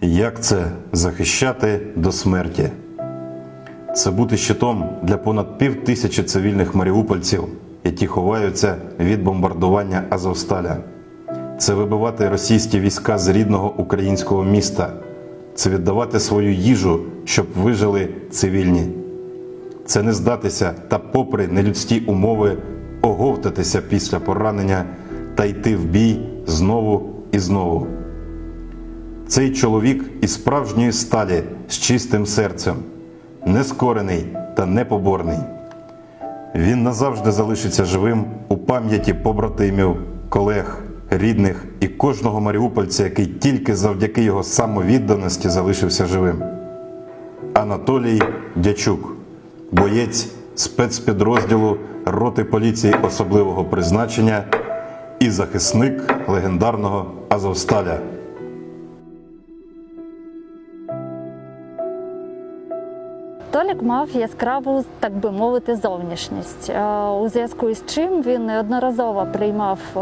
Як це захищати до смерті? Це бути щитом для понад пів тисячі цивільних маріупольців, які ховаються від бомбардування Азовсталя. Це вибивати російські війська з рідного українського міста, це віддавати свою їжу, щоб вижили цивільні. Це не здатися та, попри нелюдські умови, оговтатися після поранення та йти в бій знову і знову. Цей чоловік із справжньої сталі з чистим серцем, нескорений та непоборний. Він назавжди залишиться живим у пам'яті побратимів, колег, рідних і кожного маріупольця, який тільки завдяки його самовідданості залишився живим. Анатолій Дячук, боєць спецпідрозділу роти поліції особливого призначення і захисник легендарного Азовсталя. Толік мав яскраву, так би мовити, зовнішність, е, у зв'язку із чим він неодноразово приймав е,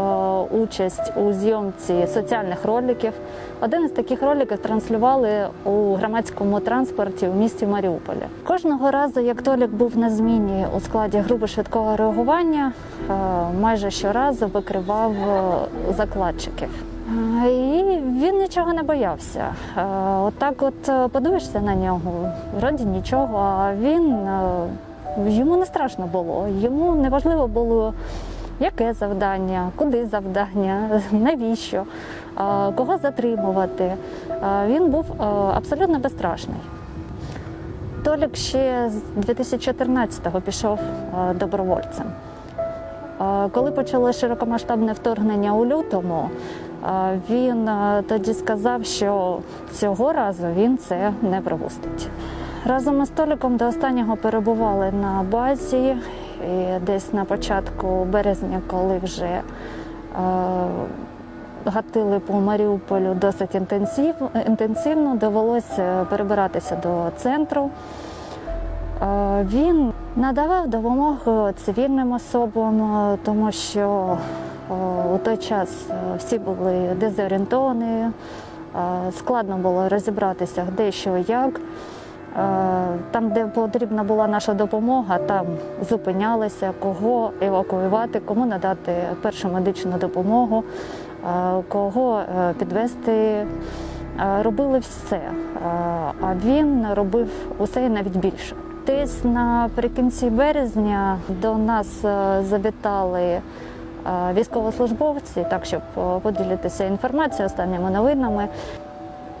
участь у зйомці соціальних роликів. Один із таких роликів транслювали у громадському транспорті в місті Маріуполі. Кожного разу, як Толік був на зміні у складі групи швидкого реагування, е, майже щоразу викривав закладчиків. Е, І він нічого не боявся. Е, Отак, от е, подивишся на нього, вроді нічого, а він йому не страшно було. Йому не важливо було, яке завдання, куди завдання, навіщо, кого затримувати. Він був абсолютно безстрашний. Толік ще з 2014-го пішов добровольцем. Коли почало широкомасштабне вторгнення у лютому, він е, тоді сказав, що цього разу він це не пропустить. Разом із Толіком до останнього перебували на базі, і десь на початку березня, коли вже е, гатили по Маріуполю досить інтенсив- інтенсивно, довелося перебиратися до центру. Е, Він надавав допомогу цивільним особам, е, тому що е, у той час е, всі були дезорієнтовані, е, складно було розібратися, де що як. Е, Там, де потрібна була наша допомога, там зупинялися, кого евакуювати, кому надати першу медичну допомогу, кого підвести. Робили все, а він робив усе і навіть більше. Десь наприкінці березня до нас завітали військовослужбовці, так щоб е, поділитися інформацією, останніми новинами.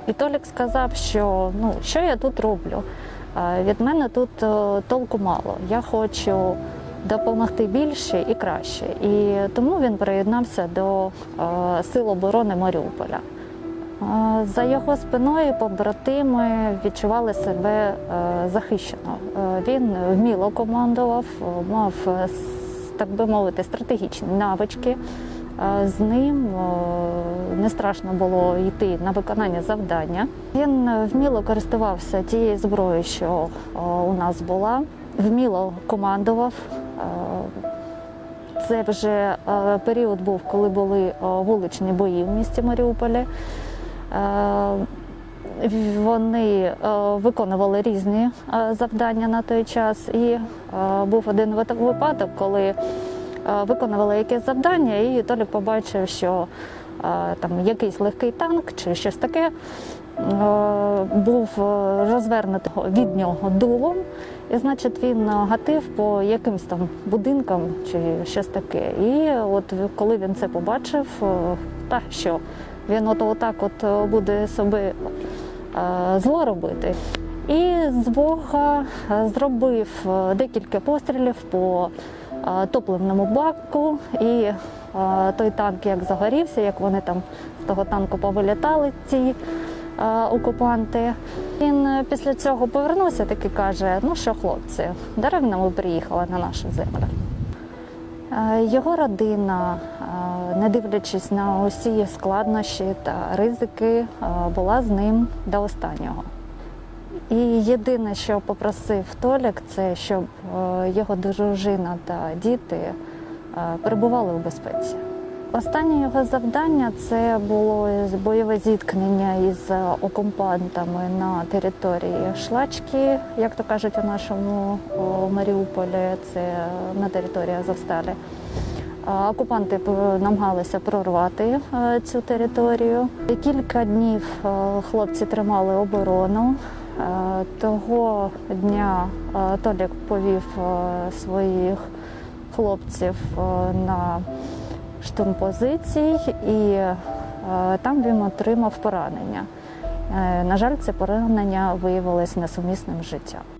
І Толік сказав, що ну що я тут роблю? Е, Від мене тут е, толку мало. Я хочу допомогти більше і краще. І тому він приєднався до е, Сил оборони Маріуполя. Е, За його спиною побратими відчували себе е, захищено. Е, Він вміло командував, е, мав, е, так би мовити, стратегічні навички. Е, З ним е, не страшно було йти на виконання завдання. Він вміло користувався тією зброєю, що е, у нас була, вміло командував. Це вже період був, коли були вуличні бої в місті Маріуполі. Вони е, виконували різні е, завдання на той час. І е, був один випадок, коли виконували якесь завдання, і Толік побачив, що там якийсь легкий танк чи щось таке був розвернутий від нього дулом. І, значить, він гатив по якимсь там будинкам чи щось таке. І от коли він це побачив, та що він от отак от буде собі зло робити. І з Бога е, зробив е, декілька пострілів по е, топливному баку, і е, той танк як загорівся, як вони там з того танку повилітали ці е, окупанти. Він е, після цього повернувся таки каже: ну що, хлопці, даремно ми приїхали на нашу землю. Е, Його родина, е, не дивлячись на усі складнощі та ризики, е, була з ним до останнього. І єдине, що попросив Толік, це щоб е, його дружина та діти е, перебували у безпеці. Останнє його завдання це було бойове зіткнення із окупантами на території Шлачки, як то кажуть у нашому Маріуполі, це на території Азовсталі. Окупанти намагалися прорвати е, цю територію. Кілька днів е, хлопці тримали оборону. Е, Того дня Толік повів своїх хлопців на штурм позицій, і там він отримав поранення. На жаль, це поранення виявилось несумісним життям.